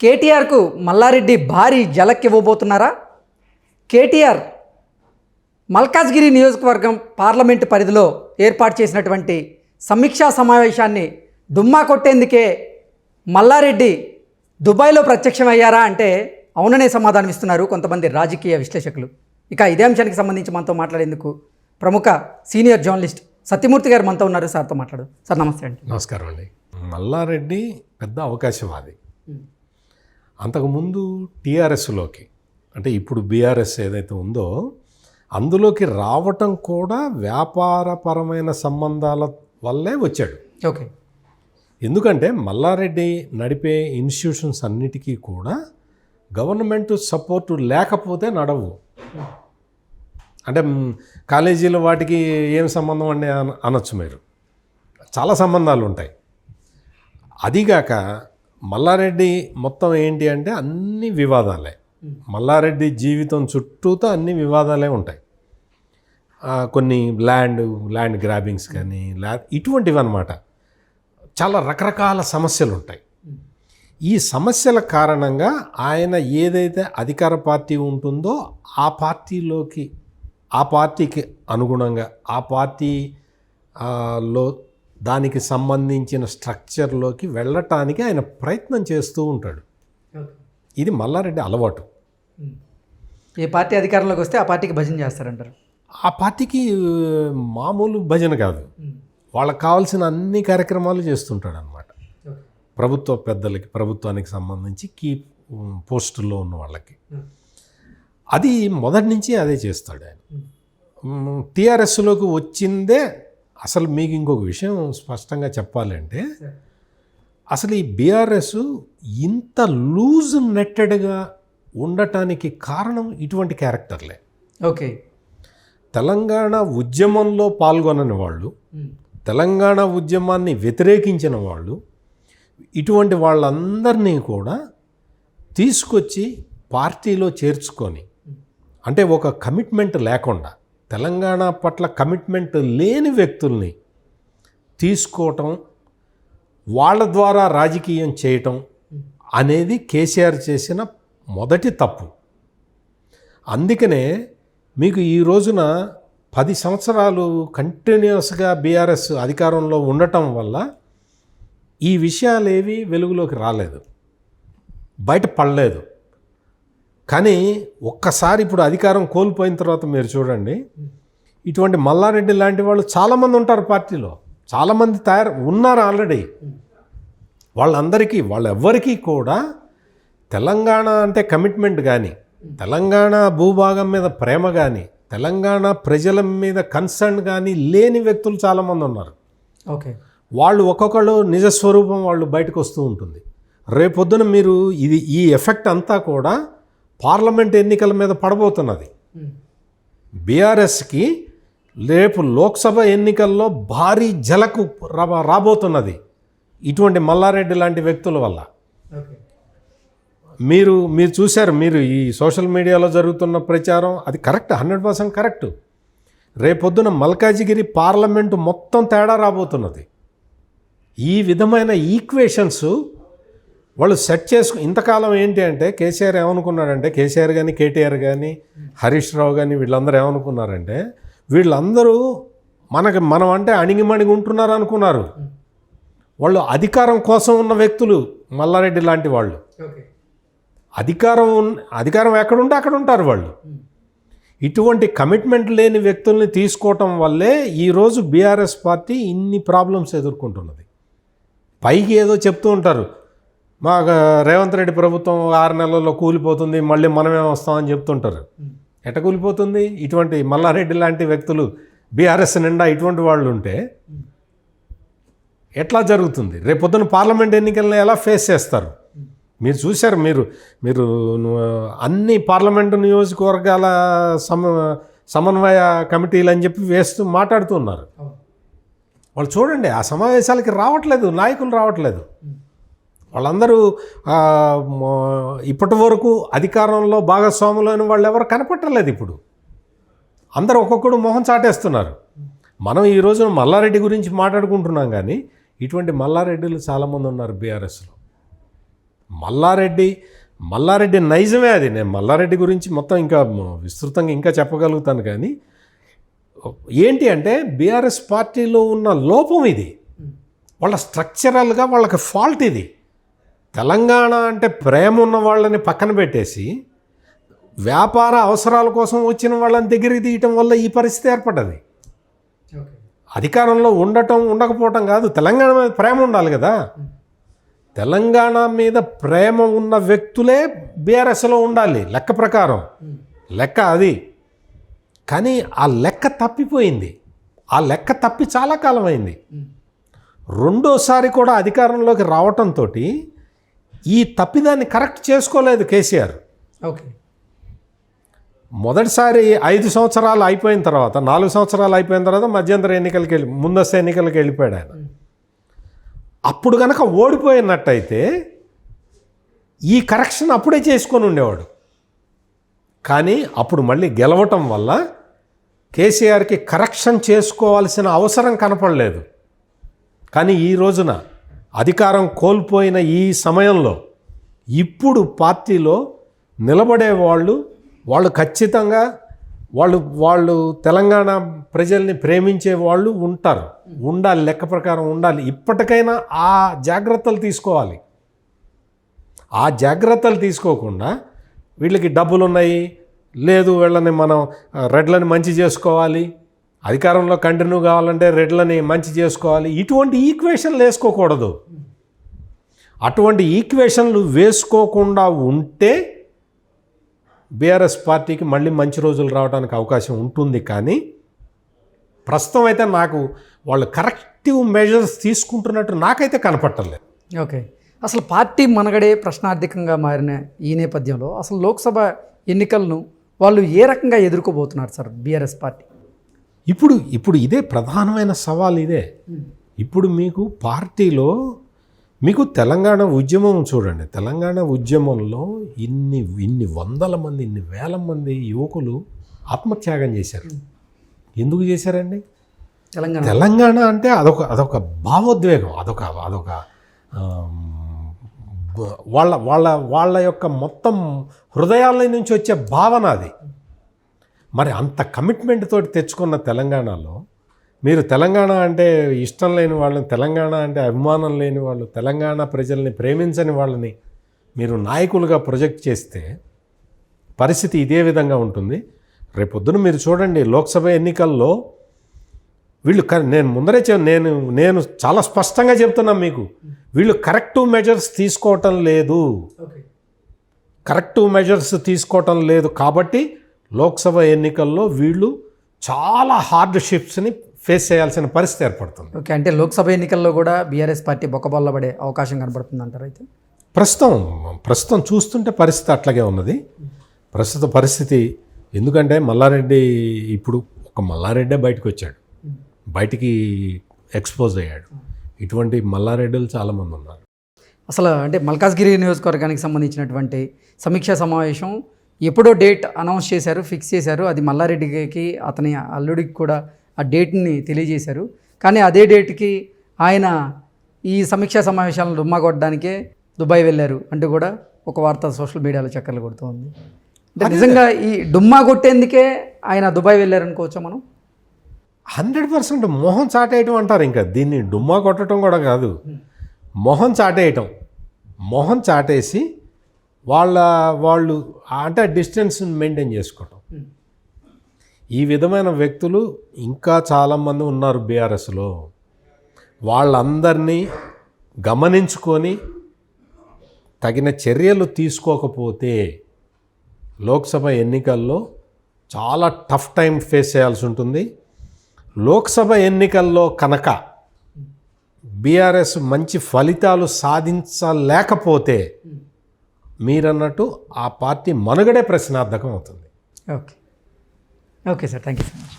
కేటీఆర్కు మల్లారెడ్డి భారీ ఇవ్వబోతున్నారా కేటీఆర్ మల్కాజ్గిరి నియోజకవర్గం పార్లమెంటు పరిధిలో ఏర్పాటు చేసినటువంటి సమీక్షా సమావేశాన్ని డుమ్మా కొట్టేందుకే మల్లారెడ్డి దుబాయ్లో ప్రత్యక్షమయ్యారా అంటే అవుననే సమాధానం ఇస్తున్నారు కొంతమంది రాజకీయ విశ్లేషకులు. ఇక ఇదే అంశానికి సంబంధించి మనతో మాట్లాడేందుకు ప్రముఖ సీనియర్ జర్నలిస్ట్ సత్యమూర్తి గారు మనతో ఉన్నారు. సార్తో మాట్లాడు. సార్ నమస్తే అండి. నమస్కారం అండి. మల్లారెడ్డి పెద్ద అవకాశవాది అంతకుముందు టీఆర్ఎస్లోకి అంటే ఇప్పుడు బీఆర్ఎస్ ఏదైతే ఉందో అందులోకి రావటం కూడా వ్యాపారపరమైన సంబంధాల వల్లే వచ్చాడు. ఓకే. ఎందుకంటే మల్లారెడ్డి నడిపే ఇన్స్టిట్యూషన్స్ అన్నిటికీ కూడా గవర్నమెంట్ సపోర్టు లేకపోతే నడవు. అంటే కాలేజీల వాటికి ఏం సంబంధం అండి అన అనొచ్చు మీరు. చాలా సంబంధాలు ఉంటాయి. అదిగాక మల్లారెడ్డి మొత్తం ఏంటి అంటే అన్ని వివాదాలే. మల్లారెడ్డి జీవితం చుట్టూతో అన్ని వివాదాలే ఉంటాయి. కొన్ని ల్యాండ్ ల్యాండ్ గ్రాబింగ్స్ కానీ ల్యా ఇటువంటివి అనమాట చాలా రకరకాల సమస్యలు ఉంటాయి. ఈ సమస్యల కారణంగా ఆయన ఏదైతే అధికార పార్టీ ఉంటుందో ఆ పార్టీలోకి ఆ పార్టీకి అనుగుణంగా ఆ పార్టీ లో దానికి సంబంధించిన స్ట్రక్చర్లోకి వెళ్ళటానికి ఆయన ప్రయత్నం చేస్తూ ఉంటాడు. ఇది మల్లారెడ్డి అలవాటు. ఏ పార్టీ అధికారంలోకి వస్తే ఆ పార్టీకి భజన చేస్తారంటారు? ఆ పార్టీకి మామూలు భజన కాదు. వాళ్ళకి కావాల్సిన అన్ని కార్యక్రమాలు చేస్తుంటాడు అనమాట ప్రభుత్వ పెద్దలకి ప్రభుత్వానికి సంబంధించి కీ పోస్టుల్లో ఉన్న వాళ్ళకి. అది మొదటి నుంచి అదే చేస్తాడు ఆయన. టీఆర్ఎస్లోకి వచ్చిందే అసలు మీకు ఇంకొక విషయం స్పష్టంగా చెప్పాలంటే అసలు ఈ బీఆర్ఎస్ ఇంత లూజ్ నెట్టెడ్గా ఉండటానికి కారణం ఇటువంటి క్యారెక్టర్లే. ఓకే. తెలంగాణ ఉద్యమంలో పాల్గొనని వాళ్ళు తెలంగాణ ఉద్యమాన్ని వ్యతిరేకించిన వాళ్ళు ఇటువంటి వాళ్ళందరినీ కూడా తీసుకొచ్చి పార్టీలో చేర్చుకొని అంటే ఒక కమిట్మెంట్ లేకుండా తెలంగాణ పట్ల కమిట్మెంట్ లేని వ్యక్తుల్ని తీసుకోవటం వాళ్ళ ద్వారా రాజకీయం చేయటం అనేది కేసీఆర్ చేసిన మొదటి తప్పు. అందుకనే మీకు ఈ రోజున పది సంవత్సరాలు కంటిన్యూస్గా బీఆర్ఎస్ అధికారంలో ఉండటం వల్ల ఈ విషయాలేవి వెలుగులోకి రాలేదు. బయట పడలేదు. కానీ ఒక్కసారి ఇప్పుడు అధికారం కోల్పోయిన తర్వాత మీరు చూడండి ఇటువంటి మల్లారెడ్డి లాంటి వాళ్ళు చాలామంది ఉంటారు పార్టీలో. చాలామంది తయారు ఉన్నారు ఆల్రెడీ. వాళ్ళందరికీ వాళ్ళెవ్వరికీ కూడా తెలంగాణ అంటే కమిట్మెంట్ కానీ తెలంగాణ భూభాగం మీద ప్రేమ కానీ తెలంగాణ ప్రజల మీద కన్సర్న్ కానీ లేని వ్యక్తులు చాలామంది ఉన్నారు. ఓకే. వాళ్ళు ఒక్కొక్కళ్ళు నిజ స్వరూపం వాళ్ళు బయటకు వస్తూ ఉంటుంది. రేపొద్దున మీరు ఇది ఈ ఎఫెక్ట్ అంతా కూడా పార్లమెంట్ ఎన్నికల మీద పడబోతున్నది. బీఆర్ఎస్కి రేపు లోక్సభ ఎన్నికల్లో భారీ జలకు రాబోతున్నది. ఇటువంటి మల్లారెడ్డి లాంటి వ్యక్తుల వల్ల. మీరు మీరు చూశారు మీరు ఈ సోషల్ మీడియాలో జరుగుతున్న ప్రచారం అది కరెక్ట్ హండ్రెడ్ పర్సెంట్ కరెక్ట్. రేపొద్దున మల్కాజిగిరి పార్లమెంటు మొత్తం తేడా రాబోతున్నది. ఈ విధమైన ఈక్వేషన్స్ వాళ్ళు సెట్ చేసుకు ఇంతకాలం ఏంటి అంటే కేసీఆర్ ఏమనుకున్నాడంటే కేసీఆర్ కానీ కేటీఆర్ కానీ హరీష్ రావు కానీ వీళ్ళందరూ ఏమనుకున్నారంటే వీళ్ళందరూ మనకి మనం అంటే అణిగిమణిగి ఉంటున్నారు అనుకున్నారు. వాళ్ళు అధికారం కోసం ఉన్న వ్యక్తులు మల్లారెడ్డి లాంటి వాళ్ళు. అధికారం ఉన్న- అధికారం ఎక్కడుంటే అక్కడ ఉంటారు వాళ్ళు. ఇటువంటి కమిట్మెంట్ లేని వ్యక్తుల్ని తీసుకోవటం వల్లే ఈరోజు బీఆర్ఎస్ పార్టీ ఇన్ని ప్రాబ్లమ్స్ ఎదుర్కొంటున్నది. పైకి ఏదో చెప్తూ ఉంటారు మా రేవంత్ రెడ్డి ప్రభుత్వం ఆరు నెలల్లో కూలిపోతుంది మళ్ళీ మనమే వస్తామని చెప్తుంటారు. ఎట కూలిపోతుంది? ఇటువంటి మల్లారెడ్డి లాంటి వ్యక్తులు బీఆర్ఎస్ నిండా ఇటువంటి వాళ్ళు ఉంటే ఎట్లా జరుగుతుంది? రేపొద్దున పార్లమెంట్ ఎన్నికలను ఎలా ఫేస్ చేస్తారు? మీరు చూశారు మీరు మీరు అన్ని పార్లమెంటు నియోజకవర్గాల సమ సమన్వయ కమిటీలు అని చెప్పి వేస్తూ మాట్లాడుతున్నారు. వాళ్ళు చూడండి ఆ సమావేశాలకి రావట్లేదు నాయకులు రావట్లేదు. వాళ్ళందరూ ఇప్పటి వరకు అధికారంలో భాగస్వాములైన వాళ్ళు ఎవరు కనపట్టలేదు ఇప్పుడు. అందరూ ఒక్కొక్కడు మొహం చాటేస్తున్నారు. మనం ఈ రోజున మల్లారెడ్డి గురించి మాట్లాడుకుంటున్నాం కానీ ఇటువంటి మల్లారెడ్డిలు చాలామంది ఉన్నారు బీఆర్ఎస్లో. మల్లారెడ్డి మల్లారెడ్డి నైజమే అది. నేను మల్లారెడ్డి గురించి మొత్తం ఇంకా విస్తృతంగా ఇంకా చెప్పగలుగుతాను కానీ ఏంటి అంటే బీఆర్ఎస్ పార్టీలో ఉన్న లోపం ఇది. వాళ్ళ స్ట్రక్చరల్గా వాళ్ళకి ఫాల్ట్ ఇది. తెలంగాణ అంటే ప్రేమ ఉన్న వాళ్ళని పక్కన పెట్టేసి వ్యాపార అవసరాల కోసం వచ్చిన వాళ్ళని దగ్గరికి తీయటం వల్ల ఈ పరిస్థితి ఏర్పడ్డది. అధికారంలో ఉండటం ఉండకపోవటం కాదు. తెలంగాణ మీద ప్రేమ ఉండాలి కదా. తెలంగాణ మీద ప్రేమ ఉన్న వ్యక్తులే బీఆర్ఎస్లో ఉండాలి లెక్క ప్రకారం. లెక్క అది. కానీ ఆ లెక్క తప్పిపోయింది. ఆ లెక్క తప్పి చాలా కాలం అయింది. రెండోసారి కూడా అధికారంలోకి రావటంతో ఈ తప్పిదాన్ని కరెక్ట్ చేసుకోలేదు కేసీఆర్. ఓకే. మొదటిసారి ఐదు సంవత్సరాలు అయిపోయిన తర్వాత నాలుగు సంవత్సరాలు అయిపోయిన తర్వాత మధ్యంతర ఎన్నికలకి వెళ్ళి ముందస్తు ఎన్నికలకి వెళ్ళిపోయాడు ఆయన. అప్పుడు కనుక ఓడిపోయినట్టయితే ఈ కరెక్షన్ అప్పుడే చేసుకొని ఉండేవాడు. కానీ అప్పుడు మళ్ళీ గెలవటం వల్ల కేసీఆర్కి కరెక్షన్ చేసుకోవాల్సిన అవసరం కనపడలేదు. కానీ ఈ రోజున అధికారం కోల్పోయిన ఈ సమయంలో ఇప్పుడు పార్టీలో నిలబడే వాళ్ళు వాళ్ళు ఖచ్చితంగా వాళ్ళు వాళ్ళు తెలంగాణ ప్రజల్ని ప్రేమించే వాళ్ళు ఉంటారు. ఉండాలి లెక్క ప్రకారం ఉండాలి. ఇప్పటికైనా ఆ జాగ్రత్తలు తీసుకోవాలి. ఆ జాగ్రత్తలు తీసుకోకుండా వీళ్ళకి డబ్బులు ఉన్నాయి లేదు వీళ్ళని మనం రెడ్లని మంచి చేసుకోవాలి అధికారంలో కంటిన్యూ కావాలంటే రెడ్లని మంచి చేసుకోవాలి. ఇటువంటి ఈక్వేషన్లు వేసుకోకూడదు. అటువంటి ఈక్వేషన్లు వేసుకోకుండా ఉంటే బీఆర్ఎస్ పార్టీకి మళ్ళీ మంచి రోజులు రావడానికి అవకాశం ఉంటుంది కానీ ప్రస్తుతం అయితే నాకు వాళ్ళు కరెక్టివ్ మెజర్స్ తీసుకుంటున్నట్టు నాకైతే కనపట్టలేదు. ఓకే. అసలు పార్టీ మనగడే ప్రశ్నార్థకంగా మారిన ఈ నేపథ్యంలో అసలు లోక్సభ ఎన్నికలను వాళ్ళు ఏ రకంగా ఎదుర్కోబోతున్నారు సార్ బీఆర్ఎస్ పార్టీ? ఇప్పుడు ఇప్పుడు ఇదే ప్రధానమైన సవాల్ ఇదే. ఇప్పుడు మీకు పార్టీలో మీకు తెలంగాణ ఉద్యమం చూడండి. తెలంగాణ ఉద్యమంలో ఇన్ని ఇన్ని వందల మంది ఇన్ని వేల మంది యువకులు ఆత్మత్యాగం చేశారు. ఎందుకు చేశారండి? తెలంగాణ. తెలంగాణ అంటే అదొక అదొక భావోద్వేగం అదొక అదొక వాళ్ళ వాళ్ళ వాళ్ళ యొక్క మొత్తం హృదయాల నుంచి వచ్చే భావన అది. మరి అంత కమిట్మెంట్ తోటి తెచ్చుకున్న తెలంగాణలో మీరు తెలంగాణ అంటే ఇష్టం లేని వాళ్ళని తెలంగాణ అంటే అభిమానం లేని వాళ్ళు తెలంగాణ ప్రజల్ని ప్రేమించని వాళ్ళని మీరు నాయకులుగా ప్రొజెక్ట్ చేస్తే పరిస్థితి ఇదే విధంగా ఉంటుంది. రేపొద్దున మీరు చూడండి లోక్సభ ఎన్నికల్లో వీళ్ళు నేను ముందరే చె నేను నేను చాలా స్పష్టంగా చెప్తున్నాను మీకు. వీళ్ళు కరెక్టివ్ మెజర్స్ తీసుకోవటం లేదు. కరెక్టివ్ మెజర్స్ తీసుకోవటం లేదు కాబట్టి లోక్సభ ఎన్నికల్లో వీళ్ళు చాలా హార్డ్ షిప్స్ని ఫేస్ చేయాల్సిన పరిస్థితి ఏర్పడుతుంది. ఓకే అంటే లోక్సభ ఎన్నికల్లో కూడా బీఆర్ఎస్ పార్టీ బొక్కబొల్ల పడే అవకాశం కనబడుతుంది అంటారు అయితే? ప్రస్తుతం ప్రస్తుతం చూస్తుంటే పరిస్థితి అట్లాగే ఉన్నది. ప్రస్తుత పరిస్థితి ఎందుకంటే మల్లారెడ్డి ఇప్పుడు ఒక మల్లారెడ్డే బయటకు వచ్చాడు. బయటికి ఎక్స్పోజ్ అయ్యాడు. ఇటువంటి మల్లారెడ్డిలు చాలామంది ఉన్నారు. అసలు అంటే మల్కాజ్గిరి నియోజకవర్గానికి సంబంధించినటువంటి సమీక్షా సమావేశం ఎప్పుడో డేట్ అనౌన్స్ చేశారు ఫిక్స్ చేశారు. అది మల్లారెడ్డికి అతని అల్లుడికి కూడా ఆ డేట్ని తెలియజేశారు. కానీ అదే డేట్కి ఆయన ఈ సమీక్షా సమావేశాలను డుమ్మా కొట్టడానికే దుబాయ్ వెళ్ళారు అంటూ కూడా ఒక వార్త సోషల్ మీడియాలో చక్కర్లు కొడుతోంది. అంటే నిజంగా ఈ డుమ్మా కొట్టేందుకే ఆయన దుబాయ్ వెళ్ళారనుకోవచ్చా మనం? హండ్రెడ్ పర్సెంట్ మొహం చాటేయటం అంటారు ఇంకా. దీన్ని డుమ్మా కొట్టడం కూడా కాదు. మొహం చాటేయటం. మొహం చాటేసి వాళ్ళ వాళ్ళు అంటే డిస్టెన్స్ మెయింటైన్ చేసుకోవటం. ఈ విధమైన వ్యక్తులు ఇంకా చాలామంది ఉన్నారు బీఆర్ఎస్లో. వాళ్ళందరినీ గమనించుకొని తగిన చర్యలు తీసుకోకపోతే లోక్సభ ఎన్నికల్లో చాలా టఫ్ టైం ఫేస్ చేయాల్సి ఉంటుంది. లోక్సభ ఎన్నికల్లో కనుక బీఆర్ఎస్ మంచి ఫలితాలు సాధించలేకపోతే మీరన్నట్టు ఆ పార్టీ మనుగడే ప్రశ్నార్థకం అవుతుంది. Okay okay sir thank you so much